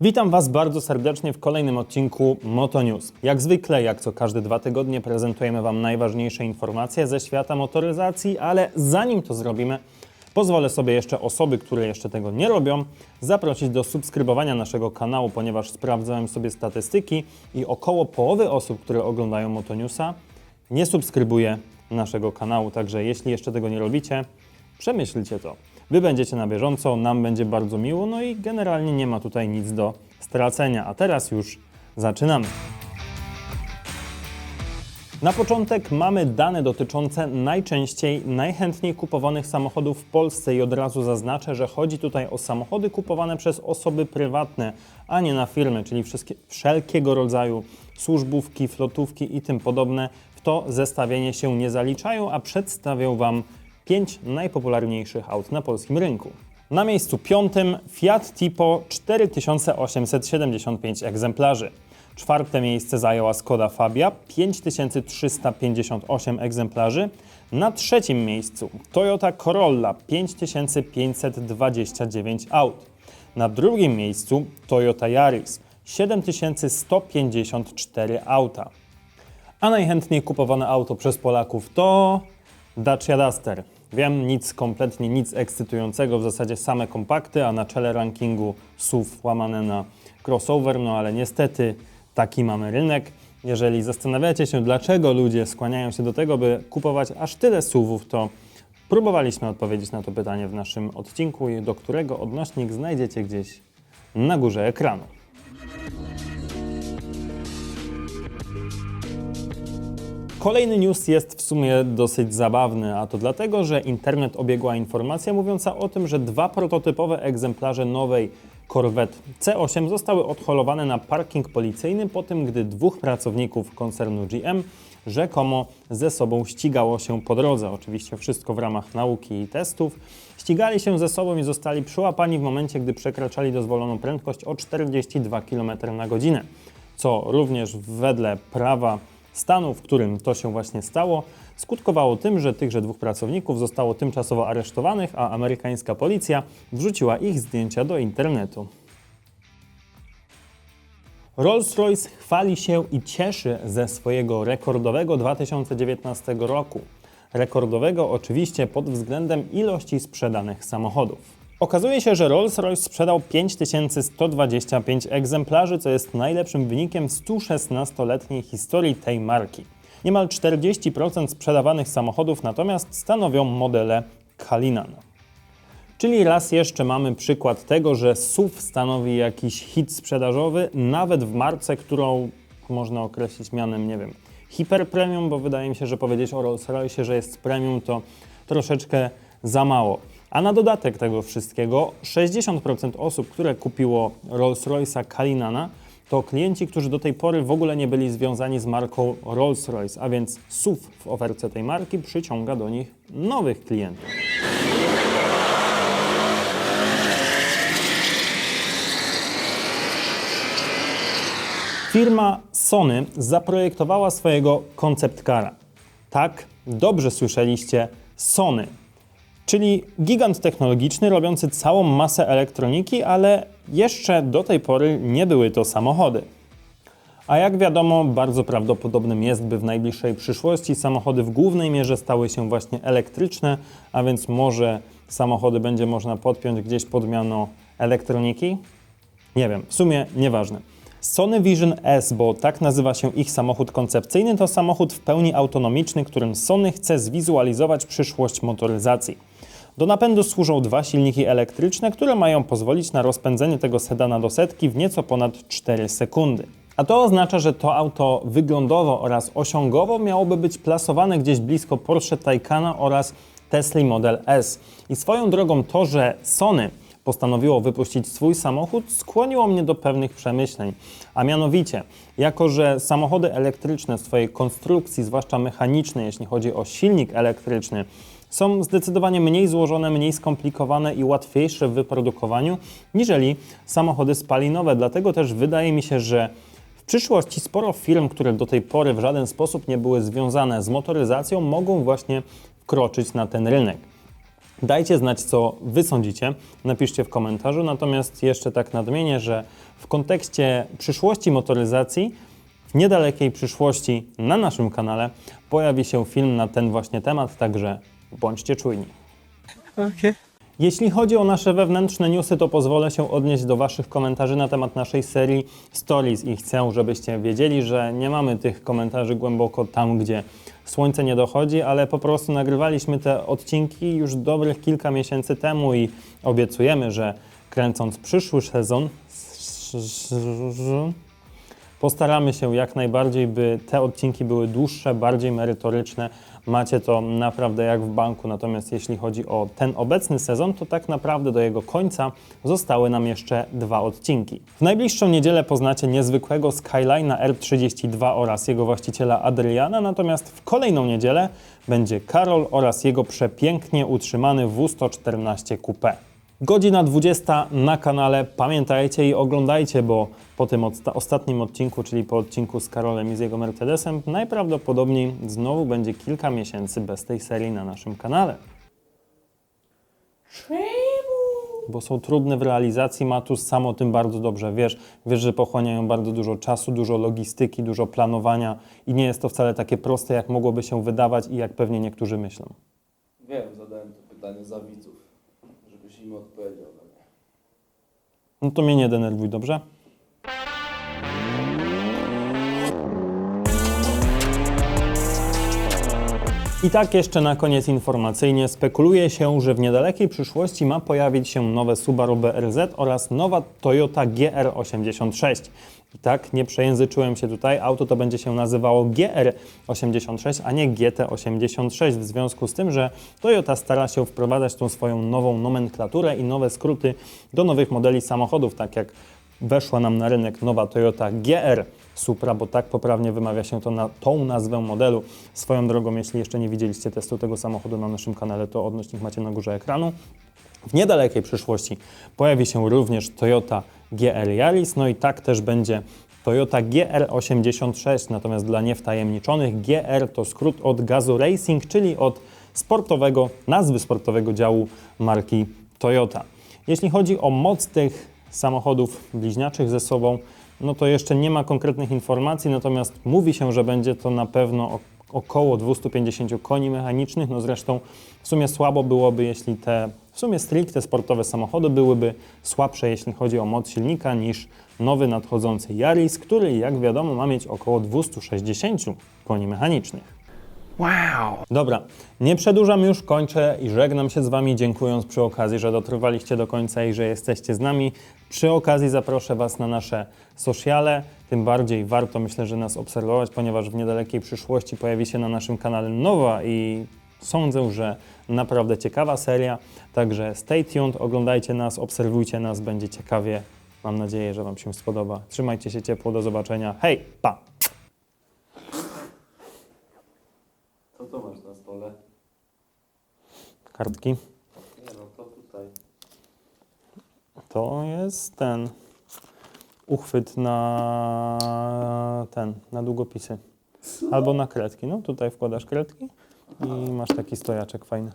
Witam Was bardzo serdecznie w kolejnym odcinku Moto News. Jak zwykle, jak co każde dwa tygodnie, prezentujemy Wam najważniejsze informacje ze świata motoryzacji, ale zanim to zrobimy, pozwolę sobie jeszcze osoby, które jeszcze tego nie robią, zaprosić do subskrybowania naszego kanału, ponieważ sprawdzałem sobie statystyki i około połowy osób, które oglądają Moto Newsa, nie subskrybuje naszego kanału. Także jeśli jeszcze tego nie robicie, przemyślcie to. Wy będziecie na bieżąco, nam będzie bardzo miło, no i generalnie nie ma tutaj nic do stracenia. A teraz już zaczynamy. Na początek mamy dane dotyczące najczęściej, najchętniej kupowanych samochodów w Polsce i od razu zaznaczę, że chodzi tutaj o samochody kupowane przez osoby prywatne, a nie na firmy, czyli wszelkiego rodzaju służbówki, flotówki i tym podobne. W to zestawienie się nie zaliczają, a przedstawią Wam 5 najpopularniejszych aut na polskim rynku. Na miejscu piątym Fiat Tipo 4875 egzemplarzy. Czwarte miejsce zajęła Skoda Fabia 5358 egzemplarzy. Na trzecim miejscu Toyota Corolla 5529 aut. Na drugim miejscu Toyota Yaris 7154 auta. A najchętniej kupowane auto przez Polaków to Dacia Duster. Wiem, nic, kompletnie nic ekscytującego, w zasadzie same kompakty, a na czele rankingu SUV łamane na crossover, no ale niestety taki mamy rynek. Jeżeli zastanawiacie się, dlaczego ludzie skłaniają się do tego, by kupować aż tyle SUVów, to próbowaliśmy odpowiedzieć na to pytanie w naszym odcinku, do którego odnośnik znajdziecie gdzieś na górze ekranu. Kolejny news jest w sumie dosyć zabawny, a to dlatego, że internet obiegła informacja mówiąca o tym, że dwa prototypowe egzemplarze nowej Corvette C8 zostały odholowane na parking policyjny po tym, gdy dwóch pracowników koncernu GM rzekomo ze sobą ścigało się po drodze. Oczywiście wszystko w ramach nauki i testów. Ścigali się ze sobą i zostali przyłapani w momencie, gdy przekraczali dozwoloną prędkość o 42 km na godzinę, co również wedle prawa stanu, w którym to się właśnie stało, skutkowało tym, że tychże dwóch pracowników zostało tymczasowo aresztowanych, a amerykańska policja wrzuciła ich zdjęcia do internetu. Rolls-Royce chwali się i cieszy ze swojego rekordowego 2019 roku. Rekordowego oczywiście pod względem ilości sprzedanych samochodów. Okazuje się, że Rolls-Royce sprzedał 5125 egzemplarzy, co jest najlepszym wynikiem w 116-letniej historii tej marki. Niemal 40% sprzedawanych samochodów natomiast stanowią modele Kalinan. Czyli raz jeszcze mamy przykład tego, że SUV stanowi jakiś hit sprzedażowy, nawet w marce, którą można określić mianem, nie wiem, hiperpremium, bo wydaje mi się, że powiedzieć o Rolls-Royce, że jest premium, to troszeczkę za mało. A na dodatek tego wszystkiego 60% osób, które kupiło Rolls-Royce'a Kalinana, to klienci, którzy do tej pory w ogóle nie byli związani z marką Rolls-Royce, a więc SUV w ofercie tej marki przyciąga do nich nowych klientów. Firma Sony zaprojektowała swojego concept cara. Tak, dobrze słyszeliście, Sony czyli gigant technologiczny robiący całą masę elektroniki, ale jeszcze do tej pory nie były to samochody. A jak wiadomo, bardzo prawdopodobnym jest, by w najbliższej przyszłości samochody w głównej mierze stały się właśnie elektryczne, a więc może samochody będzie można podpiąć gdzieś pod miano elektroniki? Nie wiem, w sumie nieważne. Sony Vision S, bo tak nazywa się ich samochód koncepcyjny, to samochód w pełni autonomiczny, którym Sony chce zwizualizować przyszłość motoryzacji. Do napędu służą dwa silniki elektryczne, które mają pozwolić na rozpędzenie tego sedana do setki w nieco ponad 4 sekundy. A to oznacza, że to auto wyglądowo oraz osiągowo miałoby być plasowane gdzieś blisko Porsche Taycana oraz Tesla Model S. I swoją drogą to, że Sony postanowiło wypuścić swój samochód, skłoniło mnie do pewnych przemyśleń. A mianowicie, jako że samochody elektryczne w swojej konstrukcji, zwłaszcza mechanicznej, jeśli chodzi o silnik elektryczny, są zdecydowanie mniej złożone, mniej skomplikowane i łatwiejsze w wyprodukowaniu niżeli samochody spalinowe. Dlatego też wydaje mi się, że w przyszłości sporo firm, które do tej pory w żaden sposób nie były związane z motoryzacją, mogą właśnie wkroczyć na ten rynek. Dajcie znać, co Wy sądzicie, napiszcie w komentarzu. Natomiast jeszcze tak nadmienię, że w kontekście przyszłości motoryzacji, w niedalekiej przyszłości na naszym kanale pojawi się film na ten właśnie temat, także bądźcie czujni. Okay. Jeśli chodzi o nasze wewnętrzne newsy, to pozwolę się odnieść do Waszych komentarzy na temat naszej serii Stories i chcę, żebyście wiedzieli, że nie mamy tych komentarzy głęboko tam, gdzie słońce nie dochodzi, ale po prostu nagrywaliśmy te odcinki już dobrych kilka miesięcy temu i obiecujemy, że kręcąc przyszły sezon, Postaramy się jak najbardziej, by te odcinki były dłuższe, bardziej merytoryczne. Macie to naprawdę jak w banku. Natomiast jeśli chodzi o ten obecny sezon, to tak naprawdę do jego końca zostały nam jeszcze dwa odcinki. W najbliższą niedzielę poznacie niezwykłego Skyline'a R32 oraz jego właściciela Adriana, natomiast w kolejną niedzielę będzie Karol oraz jego przepięknie utrzymany W114 Coupe. Godzina 20 na kanale. Pamiętajcie i oglądajcie, bo po tym ostatnim odcinku, czyli po odcinku z Karolem i z jego Mercedesem, najprawdopodobniej znowu będzie kilka miesięcy bez tej serii na naszym kanale. Bo są trudne w realizacji, Matus sam o tym bardzo dobrze wiesz. Wiesz, że pochłaniają bardzo dużo czasu, dużo logistyki, dużo planowania i nie jest to wcale takie proste, jak mogłoby się wydawać i jak pewnie niektórzy myślą. Wiem, zadałem to pytanie za widzów, odpowiedział. No to mnie nie denerwuj, dobrze? I tak jeszcze na koniec informacyjnie spekuluje się, że w niedalekiej przyszłości ma pojawić się nowe Subaru BRZ oraz nowa Toyota GR86. I tak, nie przejęzyczyłem się tutaj, auto to będzie się nazywało GR86, a nie GT86 w związku z tym, że Toyota stara się wprowadzać tą swoją nową nomenklaturę i nowe skróty do nowych modeli samochodów, tak jak weszła nam na rynek nowa Toyota GR Supra, bo tak poprawnie wymawia się to na tą nazwę modelu. Swoją drogą, jeśli jeszcze nie widzieliście testu tego samochodu na naszym kanale, to odnośnik macie na górze ekranu. W niedalekiej przyszłości pojawi się również Toyota GR Yaris, no i tak też będzie Toyota GR86, natomiast dla niewtajemniczonych GR to skrót od Gazu Racing, czyli od sportowego, nazwy sportowego działu marki Toyota. Jeśli chodzi o moc tych samochodów bliźniaczych ze sobą, no to jeszcze nie ma konkretnych informacji, natomiast mówi się, że będzie to na pewno około 250 koni mechanicznych. No zresztą w sumie słabo byłoby, jeśli te w sumie stricte sportowe samochody byłyby słabsze, jeśli chodzi o moc silnika, niż nowy nadchodzący Yaris, który jak wiadomo ma mieć około 260 koni mechanicznych. Wow. Dobra, nie przedłużam już, kończę i żegnam się z Wami, dziękując przy okazji, że dotrwaliście do końca i że jesteście z nami. Przy okazji zaproszę Was na nasze sociale, tym bardziej warto myślę, że nas obserwować, ponieważ w niedalekiej przyszłości pojawi się na naszym kanale nowa i sądzę, że naprawdę ciekawa seria. Także stay tuned, oglądajcie nas, obserwujcie nas, będzie ciekawie. Mam nadzieję, że Wam się spodoba. Trzymajcie się ciepło, do zobaczenia. Hej, pa! Co to masz na stole? Kartki. Nie no, to tutaj. To jest ten uchwyt na ten, na długopisy. Albo na kredki. No tutaj wkładasz kredki i masz taki stojaczek fajny.